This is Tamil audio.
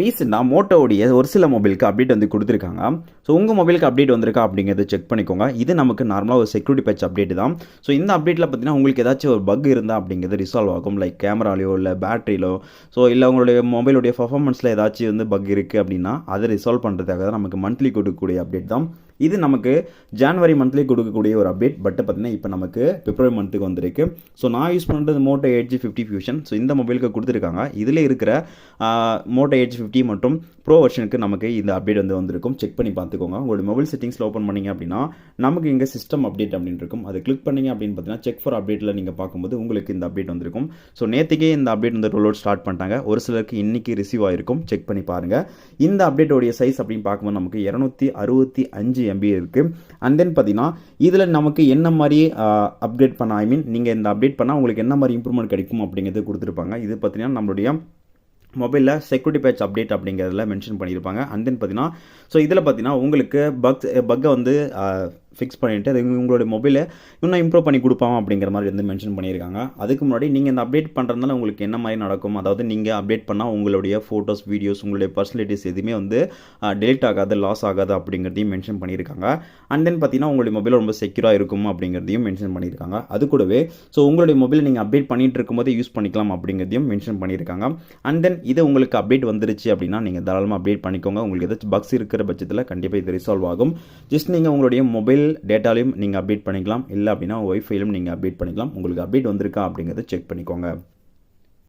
ரீசெண்டாக மோட்டோவுடைய ஒரு சில மொபைலுக்கு அப்டேட் வந்து கொடுத்துருக்காங்க. ஸோ உங்கள் மொபைலுக்கு அப்டேட் வந்திருக்கா அப்படிங்கிறத செக் பண்ணிக்கோங்க. இது நமக்கு நார்மலாக ஒரு செக்யூரிட்டி பேட்ச் அப்டேட் தான். ஸோ இந்த அப்டேட்டில் பார்த்தீங்கன்னா உங்களுக்கு ஏதாச்சும் ஒரு பக் இருந்தால் அப்படிங்கிறது ரிசால்வ் ஆகும். லைக் கேமராலையோ இல்லை பேட்டரியிலோ ஸோ இல்லை உங்களுடைய மொபைலுடைய பர்ஃபார்மன்ஸில் ஏதாச்சும் வந்து பக் இருக்குது அப்படின்னா அதை ரிசால்வ் பண்ணுறதுக்காக தான் நமக்கு மந்த்லி கொடுக்கக்கூடிய அப்டேட் தான். இது நமக்கு ஜான்வரி மந்த்லி கொடுக்கக்கூடிய ஒரு அப்டேட் பட் பார்த்தீங்கன்னா இப்போ நமக்கு பிப்ரவரி மந்த்துக்கு வந்திருக்கு. ஸோ நான் யூஸ் பண்ணுறது Moto eight G fifty fusion so இந்த மொபைலுக்கு கொடுத்துருக்காங்க. இதில் இருக்கிற மோட்டோ எயிட் ஃபிஃப்டி மற்றும் ப்ரோ வெர்ஷனுக்கு நமக்கு இந்த அப்டேட் வந்து வந்திருக்கும். செக் பண்ணி பார்த்துக்கோங்க உங்களோட மொபைல் செட்டிங்ஸில் ஓப்பன் பண்ணீங்க அப்படின்னா நமக்கு இங்கே சிஸ்டம் அப்டேட் அப்படின்னு இருக்கும். அது கிளிக் பண்ணீங்க அப்படின்னு பார்த்தீங்கன்னா செக் ஃபார் அப்டேட்டில் நீங்கள் பார்க்கும்போது உங்களுக்கு இந்த அப்டேட் வந்திருக்கும். ஸோ நேற்றுக்கே இந்த அப்டேட் வந்து ரோல் அவுட் ஸ்டார்ட் பண்ணிட்டாங்க. ஒரு சிலருக்கு இன்றைக்கி ரிசீவ் ஆயிருக்கும். செக் பண்ணி பாருங்கள் இந்த அப்டேட்டோடைய சைஸ் அப்படின்னு பார்க்கும்போது நமக்கு இரநூத்தி அறுபத்தி அஞ்சு எம்பி இருக்குது அண்ட் தென் பார்த்தீங்கன்னா இதில் நமக்கு என்ன மாதிரி அப்டேட் பண்ண ஐ மீன் நீங்கள் இந்த அப்டேட் பண்ணால் உங்களுக்கு என்ன மாதிரி இம்ப்ரூவ்மெண்ட் கிடைக்கும் அப்படிங்கிறது கொடுத்துருப்பாங்க. இது பார்த்தீங்கன்னா நம்மளுடைய மொபைலில் செக்யூரிட்டி பேட்ச் அப்டேட் அப்படிங்கிறதுல மென்ஷன் பண்ணியிருப்பாங்க. அண்ட் தென் பார்த்தீங்கன்னா ஸோ இதில் பார்த்தீங்கன்னா உங்களுக்கு பக் பக்கை வந்து ஃபிக்ஸ் பண்ணிவிட்டு அது உங்களுடைய மொபைலை இன்னும் இம்ப்ரூவ் பண்ணி கொடுப்பாங்க அப்படிங்கிற மாதிரி வந்து மென்ஷன் பண்ணியிருக்காங்க. அதுக்கு முன்னாடி நீங்கள் இந்த அப்டேட் பண்ணுறதுனால உங்களுக்கு என்ன மாதிரி நடக்கும்? அதாவது நீங்கள் அப்டேட் பண்ணால் உங்களுடைய ஃபோட்டோஸ் வீடியோஸ் உங்களுடைய பர்சனலிட்டிஸ் எதுவுமே வந்து டெலிட் ஆகாது லாஸ் ஆகாது அப்படிங்கிறதையும் மென்ஷன் பண்ணியிருக்காங்க. அண்ட் தென் பார்த்தீங்கன்னா உங்களுடைய மொபைல் ரொம்ப செக்யூராக இருக்கும் அப்படிங்கிறதையும் மென்ஷன் பண்ணியிருக்காங்க. அது கூடவே ஸோ உங்களுடைய மொபைல் நீங்கள் அப்டேட் பண்ணிகிட்டு இருக்கும்போது யூஸ் பண்ணிக்கலாம் அப்படிங்கிறதையும் மென்ஷன் பண்ணியிருக்காங்க. அண்ட் தென் இது உங்களுக்கு அப்டேட் வந்துருச்சு அப்படின்னா நீங்கள் தாராளமாக அப்டேட் பண்ணிக்கோங்க. உங்களுக்கு ஏதாச்சும் பக்ஸ் இருக்கிற பட்சத்தில் கண்டிப்பாக இது ரிசால்வ் ஆகும். ஜஸ்ட் நீங்கள் உங்களுடைய மொபைல் மொபைல் டேட்டாலையும் நீங்கள் அப்டேட் பண்ணிக்கலாம். இல்லை அப்படின்னா ஒய்ஃபைலும் நீங்கள் அப்டேட் பண்ணிக்கலாம். உங்களுக்கு அப்டேட் வந்திருக்கா அப்படிங்கிறத செக் பண்ணிக்கோங்க.